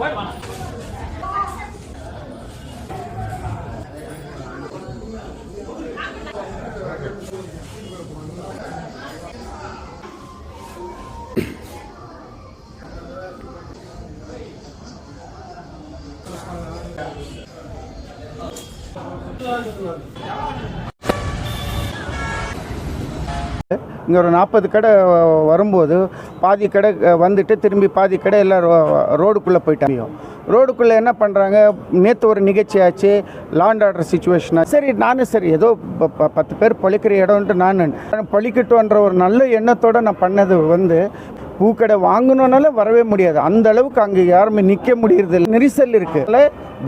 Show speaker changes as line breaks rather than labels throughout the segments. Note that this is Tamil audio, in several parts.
快嘛！இங்கே ஒரு நாற்பது கடை வரும்போது பாதி கடை வந்துட்டு திரும்பி பாதி கடை எல்லாம் ரோடுக்குள்ளே போயிட்டாங்க ரோடுக்குள்ளே என்ன பண்ணுறாங்க நேற்று ஒரு நிகழ்ச்சி ஆச்சு. லாண்ட் ஆர்டர் சுச்சுவேஷனாக சரி நானும் சரி ஏதோ ப- ப- பத்து பேர் பழிக்கிற இடம்ன்ட்டு நான் பழிக்கட்டுன்ற ஒரு நல்ல எண்ணத்தோடு நான் பண்ணது வந்து பூக்கடை வாங்கணும்னால வரவே முடியாது. அந்த அளவுக்கு அங்கே யாருமே நிற்க முடியறது இல்லை நெரிசல் இருக்கு.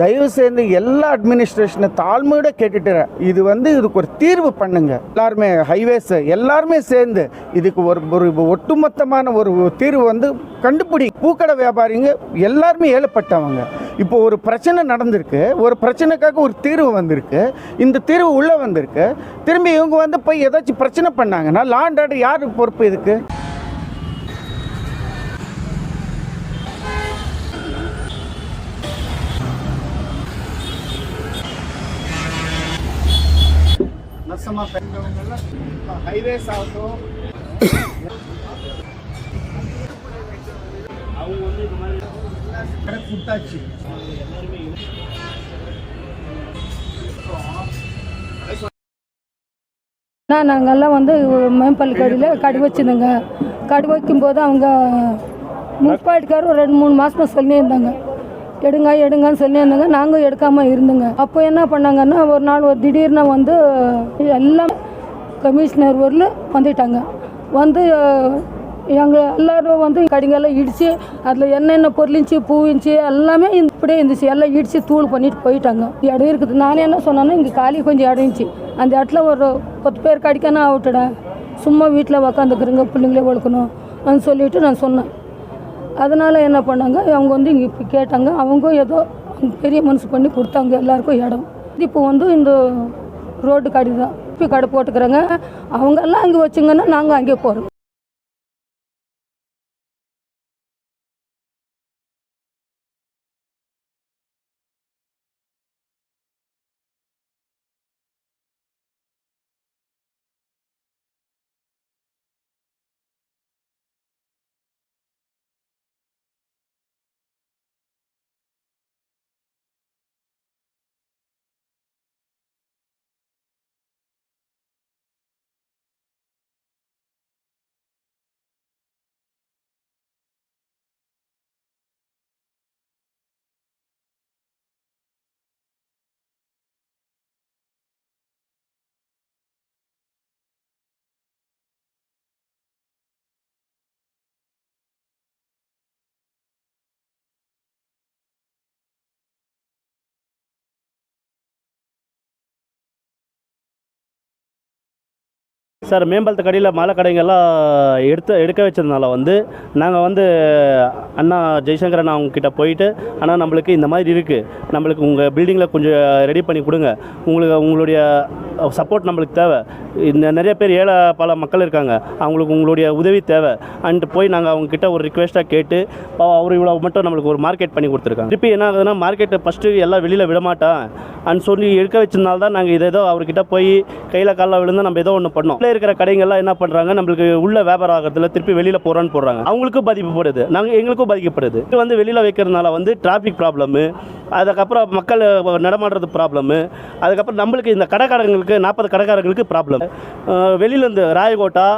தயவு செய்து எல்லா அட்மினிஸ்ட்ரேஷனை தாழ்மையோட கேட்டுட்டுறேன் இது வந்து இதுக்கு ஒரு தீர்வு பண்ணுங்க. எல்லாருமே ஹைவேஸ் எல்லாருமே சேர்ந்து இதுக்கு ஒரு ஒரு ஒட்டுமொத்தமான ஒரு தீர்வு வந்து கண்டுபிடி. பூக்கடை வியாபாரிங்க எல்லாருமே ஏழப்பட்டவங்க. இப்போ ஒரு பிரச்சனை நடந்திருக்கு. ஒரு பிரச்சனைக்காக ஒரு தீர்வு வந்திருக்கு. இந்த தீர்வு உள்ளே வந்திருக்கு. திரும்பி இவங்க வந்து போய் ஏதாச்சும் பிரச்சனை பண்ணாங்கன்னா லாண்ட் ஆர்டர் யார் பொறுப்பு இதுக்கு? நஷ்டமாக பெற்றவங்கெல்லாம் ஹைவேஸ் ஆகட்டும் அவங்க வந்து இந்த மாதிரி கடை கொடுத்தாச்சு
நாங்கள்லாம் வந்து மேம்பள்ளி கடையில் கடை வச்சுருந்தோங்க. கடை வைக்கும்போது அவங்க முன்பாட்டுக்காரர் ரெண்டு மூணு மாதமாக சொல்லியிருந்தாங்க. எடுங்க எடுங்கன்னு சொல்லியிருந்தாங்க நாங்கள் எடுக்காமல் இருந்தோங்க. அப்போ என்ன பண்ணாங்கன்னா ஒரு நாள் ஒரு திடீர்னு வந்து எல்லாம் கமிஷனர் ஊரில் வந்துட்டாங்க. வந்து எங்கள் எல்லோரும் வந்து கடைங்கெல்லாம் இடித்து அதில் என்னென்ன பொருளிஞ்சி பூவிஞ்சி எல்லாமே இப்படியே இருந்துச்சு. எல்லாம் இடித்து தூள் பண்ணிட்டு போயிட்டாங்க. இடம் இருக்குது. நானே என்ன சொன்னேன்னா இங்கே காலி கொஞ்சம் இடம் இருந்துச்சு. அந்த இடத்துல ஒரு பத்து பேர் கடிக்கணும் ஆகட்டுடா சும்மா வீட்டில் உக்காந்துக்கிறங்க பிள்ளைங்களே வளர்க்கணும் அப்படின்னு நான் சொன்னேன். அதனால் என்ன பண்ணாங்க? அவங்க வந்து இங்கே இப்போ கேட்டாங்க. அவங்க ஏதோ பெரிய மனசு பண்ணி கொடுத்தாங்க. எல்லாருக்கும் இடம். இப்போ வந்து இந்த ரோடு கடை தான் இப்போ கடை போட்டுக்கிறாங்க. அவங்கெல்லாம் அங்கே வச்சுங்கன்னா நாங்கள் அங்கே போகிறோம்
சார் மேம்பாலத்து கடையில் மலை கடைங்கெல்லாம் எடுத்து எடுக்க வச்சதுனால வந்து நாங்கள் வந்து அண்ணா ஜெய்சங்கர் அண்ணா அவங்க கிட்ட போயிட்டு அண்ணா நம்மளுக்கு இந்த மாதிரி இருக்குது நம்மளுக்கு உங்கள் பில்டிங்கில் கொஞ்சம் ரெடி பண்ணி கொடுங்க. உங்களுக்கு உங்களுடைய சப்போர்ட் நம்மளுக்கு தேவை. இந்த நிறைய பேர் ஏழை பல மக்கள் இருக்காங்க. அவங்களுக்கு உங்களுடைய உதவி தேவை. அண்ட் போய் நாங்கள் அவங்கக்கிட்ட ஒரு ரிக்வெஸ்ட்டாக கேட்டு அவர் இவ்வளோ மட்டும் நம்மளுக்கு ஒரு மார்க்கெட் பண்ணி கொடுத்துருக்காங்க. திருப்பி என்ன ஆகுதுன்னா மார்க்கெட்டை ஃபஸ்ட்டு எல்லாம் வெளியில் விடமாட்டான். அண்ட் சொல்லி எடுக்க வச்சதுனால தான் நாங்கள் இதை ஏதோ அவர்கிட்ட போய் கையில் காலில் விழுந்து நம்ம ஏதோ ஒன்று பண்ணோம். உள்ளே இருக்கிற கடைங்கள்லாம் என்ன பண்ணுறாங்க நம்மளுக்கு உள்ள வியாபாரம் ஆகிறதுல திருப்பி வெளியில் போகிறான்னு போடுறாங்க. அவங்களுக்கும் பாதிக்கப்படுது. நாங்கள் எங்களுக்கும் பாதிக்கப்படுது. இது வந்து வெளியில் வைக்கிறதுனால வந்து டிராஃபிக் ப்ராப்ளமு அதுக்கப்புறம் மக்கள் நடமாடுறது ப்ராப்ளமு அதுக்கப்புறம் நம்மளுக்கு இந்த கடைக்காரங்களுக்கு நாற்பது கடைக்காரங்களுக்கு ப்ராப்ளம் வெளியிலேருந்து ராயகோட்டா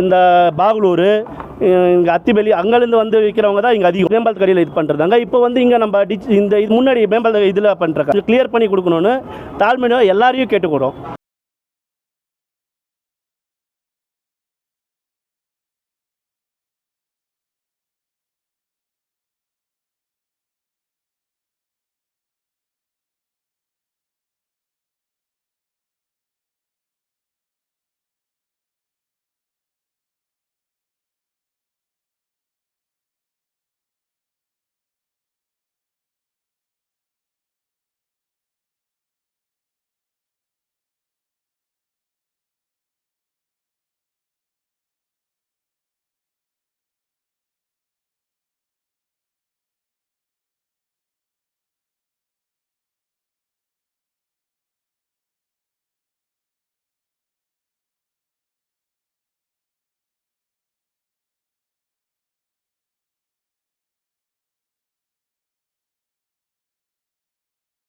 இந்த பாகலூர் இங்கே அத்திபலி அங்கேருந்து வந்து விற்கிறவங்க தான் இங்கே அதிகம். மேம்பாலத்து கடையில் இது பண்ணுறாங்க இப்போ வந்து இங்கே நம்ம டிச் இந்த இது முன்னாடி மேம்பாலத்து இதில் பண்ணுறாங்க கிளியர் பண்ணி கொடுக்கணும்னு தாழ்மையாக எல்லாரையும் கேட்டுக்கிறோம்